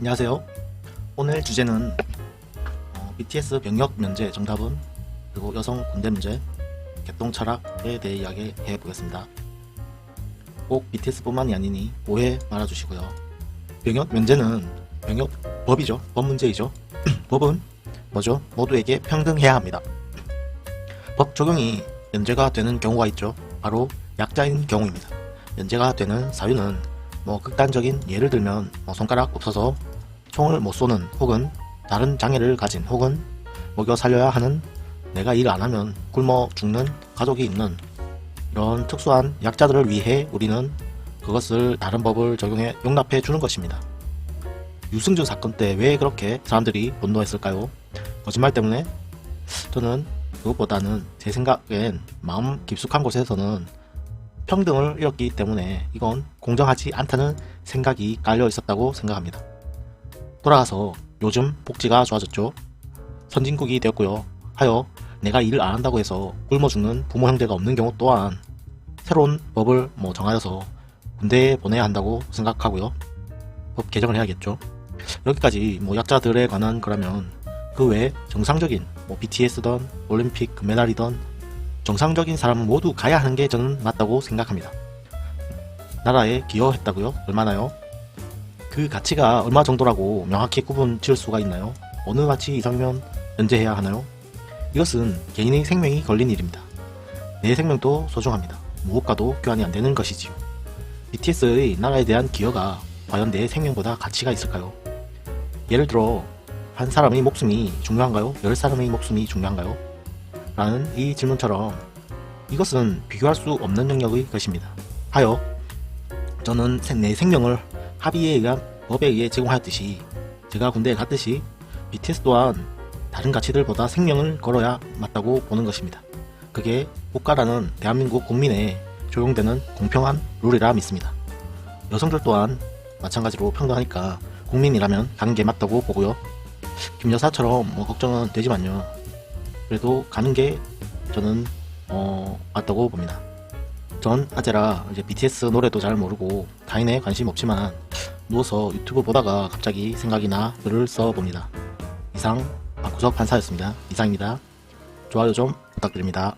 안녕하세요. 오늘 주제는 어, BTS 병역 면제 정답은 그리고 여성 군대 문제, 개똥 철학에 대해 이야기해 보겠습니다. 꼭 BTS뿐만이 아니니 오해 말아주시고요. 병역 면제는 병역 법이죠. 법 문제이죠. 법은 뭐죠? 모두에게 평등해야 합니다. 법 적용이 면제가 되는 경우가 있죠. 바로 약자인 경우입니다. 면제가 되는 사유는 뭐 극단적인 예를 들면 뭐 손가락 없어서 총을 못 쏘는 혹은 다른 장애를 가진 혹은 먹여 살려야 하는 내가 일 안 하면 굶어 죽는 가족이 있는 이런 특수한 약자들을 위해 우리는 그것을 다른 법을 적용해 용납해 주는 것입니다. 유승준 사건 때 왜 그렇게 사람들이 분노했을까요? 거짓말 때문에? 저는 그것보다는 제 생각엔 마음 깊숙한 곳에서는 평등을 잃었기 때문에 이건 공정하지 않다는 생각이 깔려 있었다고 생각합니다. 돌아가서 요즘 복지가 좋아졌죠. 선진국이 되었고요. 하여 내가 일을 안 한다고 해서 굶어 죽는 부모 형제가 없는 경우 또한 새로운 법을 뭐 정하여서 군대에 보내야 한다고 생각하고요. 법 개정을 해야겠죠. 여기까지 뭐 약자들에 관한 거라면 그 외에 정상적인 뭐 BTS든 올림픽 금메달이든 정상적인 사람은 모두 가야 하는 게 저는 맞다고 생각합니다. 나라에 기여했다고요? 얼마나요? 그 가치가 얼마 정도라고 명확히 구분 지을 수가 있나요? 어느 가치 이상이면 면제해야 하나요? 이것은 개인의 생명이 걸린 일입니다. 내 생명도 소중합니다. 무엇과도 교환이 안 되는 것이지요. BTS의 나라에 대한 기여가 과연 내 생명보다 가치가 있을까요? 예를 들어 한 사람의 목숨이 중요한가요? 열 사람의 목숨이 중요한가요? 라는 이 질문처럼 이것은 비교할 수 없는 영역의 것입니다. 하여 저는 생- 내 생명을 합의에 의한 법에 의해 제공하였듯이 제가 군대에 갔듯이 BTS 또한 다른 가치들보다 생명을 걸어야 맞다고 보는 것입니다. 그게 국가라는 대한민국 국민에 적용되는 공평한 룰이라 믿습니다. 여성들 또한 마찬가지로 평등하니까 국민이라면 가는 게 맞다고 보고요. 김 여사처럼 뭐 걱정은 되지만요. 그래도 가는 게 저는 어, 맞다고 봅니다. 전 아재라 이제 BTS 노래도 잘 모르고 타인에 관심 없지만 누워서 유튜브 보다가 갑자기 생각이 나 글을 써봅니다. 이상 방구석 판사였습니다. 이상입니다. 좋아요 좀 부탁드립니다.